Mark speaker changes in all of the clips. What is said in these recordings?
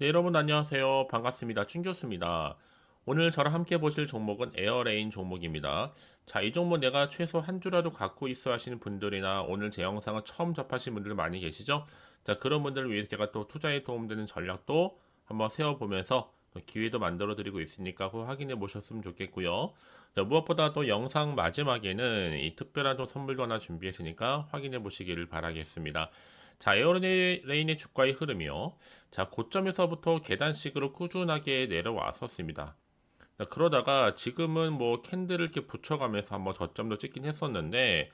Speaker 1: 네, 여러분 안녕하세요. 반갑습니다. 춘교수입니다. 오늘 저랑 함께 보실 종목은 에어레인 종목입니다. 자, 이 종목 내가 최소 한 주라도 갖고 있어 하시는 분들이나 오늘 제 영상을 처음 접하신 분들 많이 계시죠? 자, 그런 분들을 위해서 제가 또 투자에 도움되는 전략도 한번 세워보면서 또 기회도 만들어 드리고 있으니까 그거 확인해 보셨으면 좋겠고요. 자, 무엇보다 또 영상 마지막에는 이 특별한 또 선물도 하나 준비했으니까 확인해 보시기를 바라겠습니다. 자, 에어레인의 주가의 흐름이요. 자, 고점에서부터 계단식으로 꾸준하게 내려왔었습니다. 자, 그러다가 지금은 뭐 캔들을 이렇게 붙여가면서 한번 저점도 찍긴 했었는데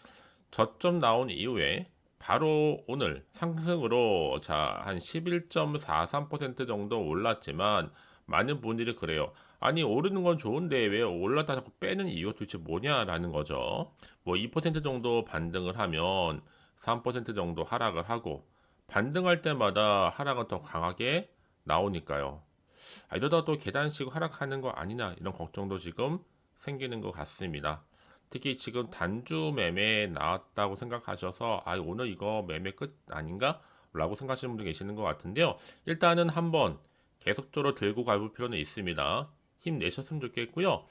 Speaker 1: 저점 나온 이후에 바로 오늘 상승으로 자, 한 11.43% 정도 올랐지만 많은 분들이 그래요. 아니 오르는 건 좋은데 왜 올랐다 자꾸 빼는 이유가 도대체 뭐냐라는 거죠. 뭐 2% 정도 반등을 하면 3% 정도 하락을 하고 반등할 때마다 하락은 더 강하게 나오니까요. 아, 이러다 또 계단식 하락하는 거 아니냐 이런 걱정도 지금 생기는 것 같습니다. 특히 지금 단주 매매 나왔다고 생각하셔서 아 오늘 이거 매매 끝 아닌가? 라고 생각하시는 분도 계시는 것 같은데요. 일단은 한번 계속적으로 들고 갈 필요는 있습니다. 힘내셨으면 좋겠고요.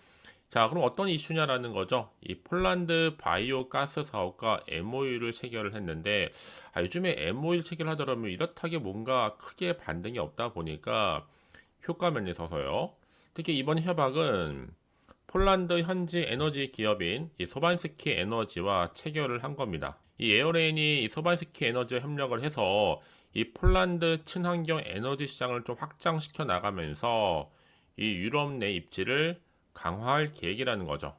Speaker 1: 자, 그럼 어떤 이슈냐라는 거죠. 이 폴란드 바이오 가스 사업과 MOU를 체결을 했는데, 아, 요즘에 MOU를 체결하더라면 이렇다게 뭔가 크게 반등이 없다 보니까 효과 면에서서요. 특히 이번 협약은 폴란드 현지 에너지 기업인 이 소반스키 에너지와 체결을 한 겁니다. 이 에어레인이 이 소반스키 에너지와 협력을 해서 이 폴란드 친환경 에너지 시장을 좀 확장시켜 나가면서 이 유럽 내 입지를 강화할 계획이라는 거죠.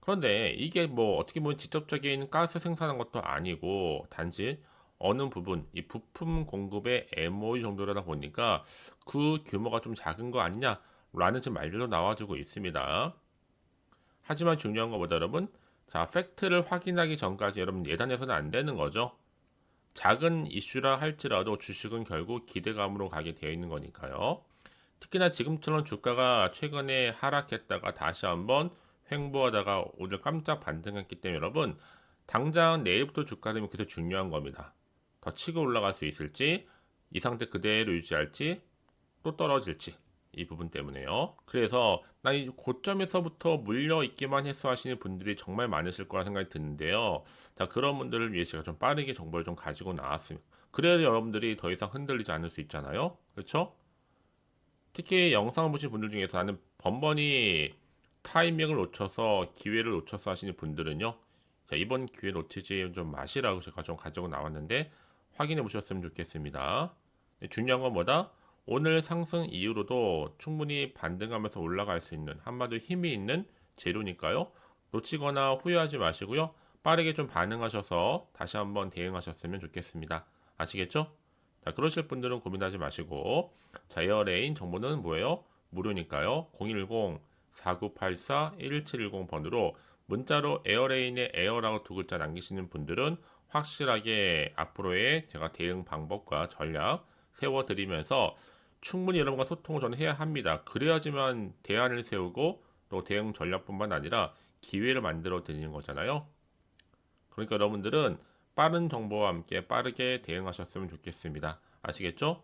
Speaker 1: 그런데 이게 뭐 어떻게 보면 직접적인 가스 생산한 것도 아니고 단지 어느 부분 이 부품 공급의 MOU 정도라다 보니까 그 규모가 좀 작은 거 아니냐라는 지금 말들도 나와주고 있습니다. 하지만 중요한 것보다 여러분 자 팩트를 확인하기 전까지 여러분 예단해서는 안 되는 거죠. 작은 이슈라 할지라도 주식은 결국 기대감으로 가게 되어 있는 거니까요. 특히나 지금처럼 주가가 최근에 하락했다가 다시 한번 횡보하다가 오늘 깜짝 반등했기 때문에 여러분 당장 내일부터 주가 되면 그게 중요한 겁니다. 더 치고 올라갈 수 있을지 이 상태 그대로 유지할지 또 떨어질지 이 부분 때문에요. 그래서 나 이 고점에서부터 물려 있기만 했어 하시는 분들이 정말 많으실 거라 생각이 드는데요. 자 그런 분들을 위해 제가 좀 빠르게 정보를 좀 가지고 나왔습니다. 그래야 여러분들이 더 이상 흔들리지 않을 수 있잖아요. 그렇죠? 특히 영상을 보신 분들 중에서 나는 번번이 타이밍을 놓쳐서 기회를 놓쳐서 하시는 분들은요. 자, 이번 기회 놓치지 좀 마시라고 제가 좀 가지고 나왔는데 확인해 보셨으면 좋겠습니다. 네, 중요한 건 뭐다? 오늘 상승 이후로도 충분히 반등하면서 올라갈 수 있는 한마디로 힘이 있는 재료니까요. 놓치거나 후회하지 마시고요. 빠르게 좀 반응하셔서 다시 한번 대응하셨으면 좋겠습니다. 아시겠죠? 자, 그러실 분들은 고민하지 마시고 자, 에어레인 정보는 뭐예요? 무료니까요. 010-4984-1710 번으로 문자로 에어레인의 에어라고 두 글자 남기시는 분들은 확실하게 앞으로의 제가 대응 방법과 전략 세워드리면서 충분히 여러분과 소통을 저는 해야 합니다. 그래야지만 대안을 세우고 또 대응 전략뿐만 아니라 기회를 만들어 드리는 거잖아요. 그러니까 여러분들은 빠른 정보와 함께 빠르게 대응하셨으면 좋겠습니다. 아시겠죠?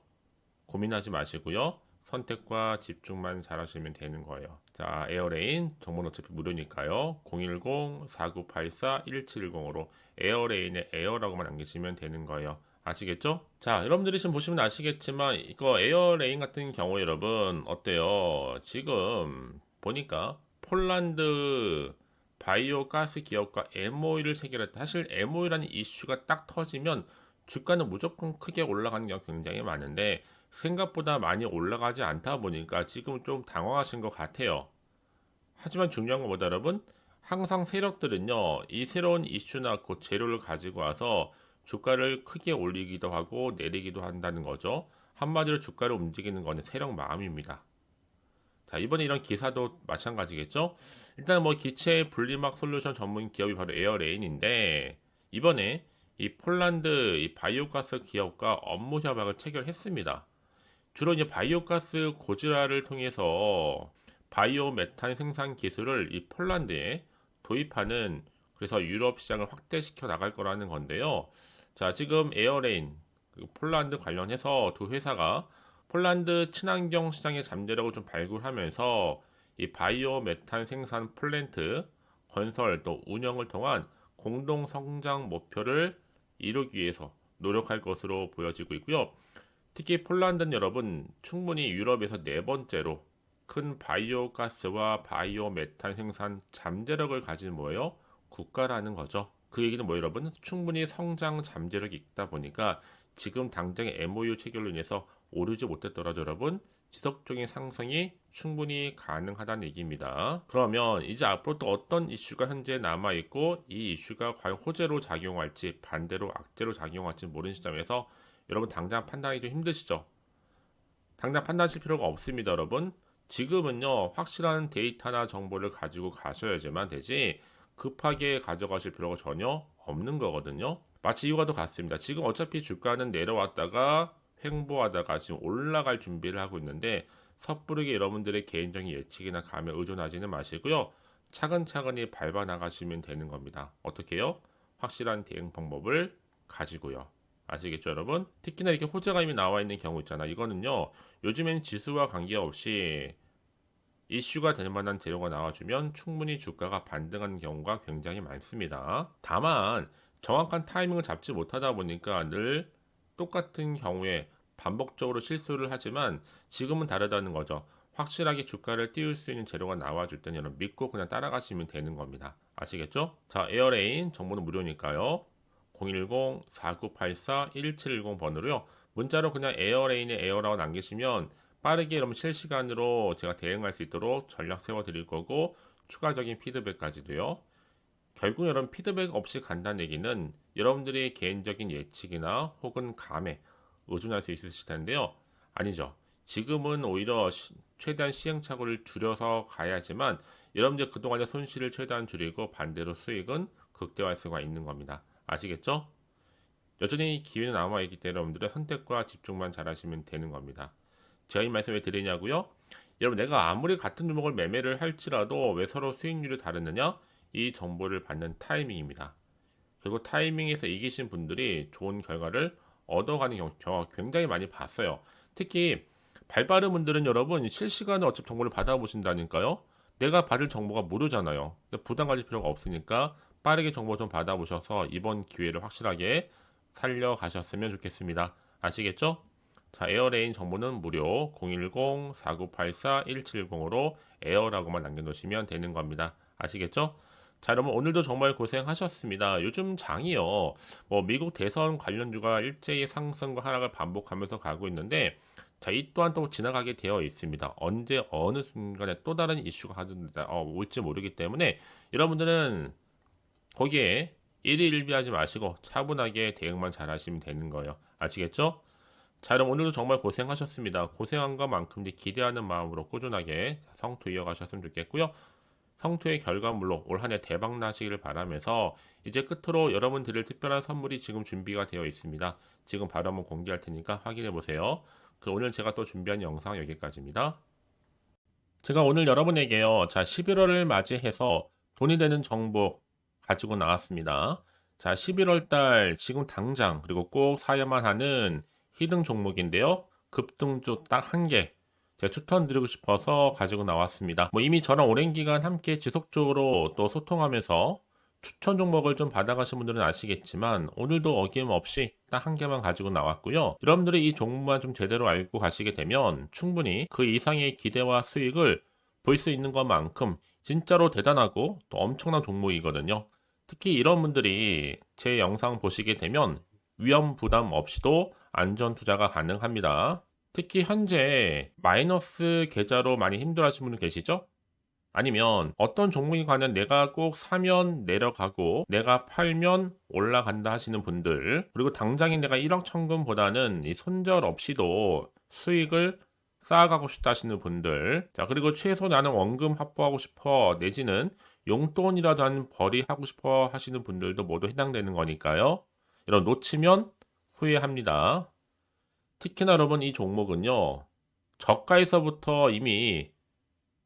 Speaker 1: 고민하지 마시고요. 선택과 집중만 잘 하시면 되는 거예요. 자, 에어레인 정보는 어차피 무료니까요. 010-4984-1710으로 에어레인의 에어라고만 남기시면 되는 거예요. 아시겠죠? 자, 여러분들이 지금 보시면 아시겠지만 이거 에어레인 같은 경우 여러분 어때요? 지금 보니까 폴란드 바이오 가스 기업과 MOU를 체결했다. 사실 MOU라는 이슈가 딱 터지면 주가는 무조건 크게 올라가는 경우가 굉장히 많은데 생각보다 많이 올라가지 않다 보니까 지금 좀 당황하신 것 같아요. 하지만 중요한 건 뭐다 여러분? 항상 세력들은요, 이 새로운 이슈나 그 재료를 가지고 와서 주가를 크게 올리기도 하고 내리기도 한다는 거죠. 한마디로 주가를 움직이는 거는 세력 마음입니다. 자, 이번에 이런 기사도 마찬가지겠죠? 일단 뭐 기체 분리막 솔루션 전문 기업이 바로 에어레인인데 이번에 이 폴란드 이 바이오가스 기업과 업무 협약을 체결했습니다. 주로 이제 바이오가스 고지라를 통해서 바이오 메탄 생산 기술을 이 폴란드에 도입하는 그래서 유럽 시장을 확대시켜 나갈 거라는 건데요. 자, 지금 에어레인 그 폴란드 관련해서 두 회사가 폴란드 친환경 시장의 잠재력을 좀 발굴하면서 이 바이오 메탄 생산 플랜트 건설 또 운영을 통한 공동 성장 목표를 이루기 위해서 노력할 것으로 보여지고 있고요. 특히 폴란드는 여러분 충분히 유럽에서 네 번째로 큰 바이오 가스와 바이오 메탄 생산 잠재력을 가진 뭐예요? 국가라는 거죠. 그 얘기는 뭐 여러분? 충분히 성장 잠재력이 있다 보니까 지금 당장의 MOU 체결로 인해서 오르지 못했더라도 여러분 지속적인 상승이 충분히 가능하다는 얘기입니다. 그러면 이제 앞으로 또 어떤 이슈가 현재 남아 있고 이 이슈가 과연 호재로 작용할지 반대로 악재로 작용할지 모르는 시점에서 여러분 당장 판단이 좀 힘드시죠? 당장 판단하실 필요가 없습니다, 여러분. 지금은요 확실한 데이터나 정보를 가지고 가셔야지만 되지 급하게 가져가실 필요가 전혀 없는 거거든요. 마치 이유가 도 같습니다. 지금 어차피 주가는 내려왔다가 횡보하다가 지금 올라갈 준비를 하고 있는데 섣부르게 여러분들의 개인적인 예측이나 감에 의존하지는 마시고요. 차근차근히 밟아 나가시면 되는 겁니다. 어떻게요? 확실한 대응 방법을 가지고요. 아시겠죠, 여러분? 특히나 이렇게 호재가 이미 나와 있는 경우 있잖아. 이거는요, 요즘엔 지수와 관계없이 이슈가 될 만한 재료가 나와주면 충분히 주가가 반등하는 경우가 굉장히 많습니다. 다만, 정확한 타이밍을 잡지 못하다 보니까 늘 똑같은 경우에 반복적으로 실수를 하지만 지금은 다르다는 거죠. 확실하게 주가를 띄울 수 있는 재료가 나와줄 때는 여러분 믿고 그냥 따라가시면 되는 겁니다. 아시겠죠? 자, 에어레인 정보는 무료니까요. 010-4984-1710 번호로요. 문자로 그냥 에어레인에 에어라고 남기시면 빠르게 여러분 실시간으로 제가 대응할 수 있도록 전략 세워 드릴 거고 추가적인 피드백까지도요. 결국 여러분 피드백 없이 간다는 얘기는 여러분들의 개인적인 예측이나 혹은 감에 의존할 수 있으실 텐데요. 아니죠. 지금은 오히려 시, 최대한 시행착오를 줄여서 가야지만 여러분들 그동안의 손실을 최대한 줄이고 반대로 수익은 극대화할 수가 있는 겁니다. 아시겠죠? 여전히 기회는 남아있기 때문에 여러분들의 선택과 집중만 잘하시면 되는 겁니다. 제가 이 말씀 왜 드리냐고요? 여러분 내가 아무리 같은 종목을 매매를 할지라도 왜 서로 수익률이 다르느냐? 이 정보를 받는 타이밍입니다. 그리고 타이밍에서 이기신 분들이 좋은 결과를 얻어가는 경우 저 굉장히 많이 봤어요. 특히 발 빠른 분들은 여러분 실시간으로 어차피 정보를 받아보신다니까요. 내가 받을 정보가 무료잖아요. 부담 가질 필요가 없으니까 빠르게 정보 좀 받아보셔서 이번 기회를 확실하게 살려가셨으면 좋겠습니다. 아시겠죠? 자, 에어레인 정보는 무료 010-4984-170으로 에어라고만 남겨놓으시면 되는 겁니다. 아시겠죠? 자, 여러분 오늘도 정말 고생하셨습니다. 요즘 장이요. 뭐 미국 대선 관련주가 일제히 상승과 하락을 반복하면서 가고 있는데 자, 이 또한 또 지나가게 되어 있습니다. 언제 어느 순간에 또 다른 이슈가 어, 올지 모르기 때문에 여러분들은 거기에 일희일비하지 마시고 차분하게 대응만 잘 하시면 되는 거예요. 아시겠죠? 자, 여러분 오늘도 정말 고생하셨습니다. 고생한 것만큼 기대하는 마음으로 꾸준하게 성투 이어가셨으면 좋겠고요. 성투의 결과물로 올 한해 대박 나시기를 바라면서 이제 끝으로 여러분 드릴 특별한 선물이 지금 준비가 되어 있습니다. 지금 바로 한번 공개할 테니까 확인해 보세요. 그럼 오늘 제가 또 준비한 영상 여기까지입니다. 제가 오늘 여러분에게요. 자, 11월을 맞이해서 돈이 되는 정보 가지고 나왔습니다. 자, 11월 달 지금 당장 그리고 꼭 사야만 하는 히든 종목인데요. 급등주 딱 한 개. 제가 추천드리고 싶어서 가지고 나왔습니다. 뭐 이미 저랑 오랜 기간 함께 지속적으로 또 소통하면서 추천 종목을 좀 받아가신 분들은 아시겠지만 오늘도 어김없이 딱 한 개만 가지고 나왔고요. 여러분들이 이 종목만 좀 제대로 알고 가시게 되면 충분히 그 이상의 기대와 수익을 볼 수 있는 것만큼 진짜로 대단하고 또 엄청난 종목이거든요. 특히 이런 분들이 제 영상 보시게 되면 위험 부담 없이도 안전 투자가 가능합니다. 특히 현재 마이너스 계좌로 많이 힘들어하시는 분 계시죠? 아니면 어떤 종목에 관한 내가 꼭 사면 내려가고 내가 팔면 올라간다 하시는 분들 그리고 당장에 내가 1억 천금보다는 이 손절 없이도 수익을 쌓아가고 싶다 하시는 분들 자 그리고 최소 나는 원금 확보하고 싶어 내지는 용돈이라도 한 벌이 하고 싶어 하시는 분들도 모두 해당되는 거니까요 이런 놓치면 후회합니다 특히나 여러분 이 종목은요. 저가에서부터 이미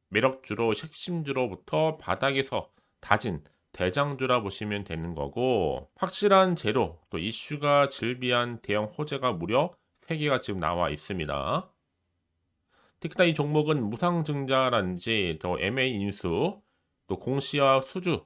Speaker 1: 매력주로 핵심주로부터 바닥에서 다진 대장주라 보시면 되는 거고 확실한 재료 또 이슈가 즐비한 대형 호재가 무려 3개가 지금 나와 있습니다. 특히나 이 종목은 무상증자라든지 또 MA 인수, 또 공시와 수주,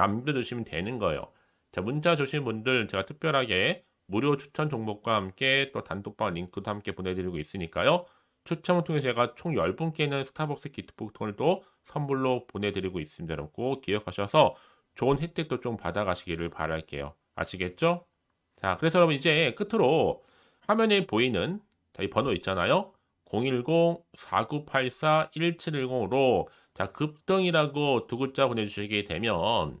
Speaker 1: 남겨주시면 되는 거예요. 자, 문자 주신 분들 제가 특별하게 무료 추천 종목과 함께 또 단톡방 링크도 함께 보내드리고 있으니까요. 추첨을 통해 제가 총 10분께는 스타벅스 기프트콘을 또 선물로 보내드리고 있습니다. 여러분 꼭 기억하셔서 좋은 혜택도 좀 받아가시기를 바랄게요. 아시겠죠? 자, 그래서 여러분 이제 끝으로 화면에 보이는 자, 이 번호 있잖아요. 010-4984-1710으로 자, 급등이라고 두 글자 보내주시게 되면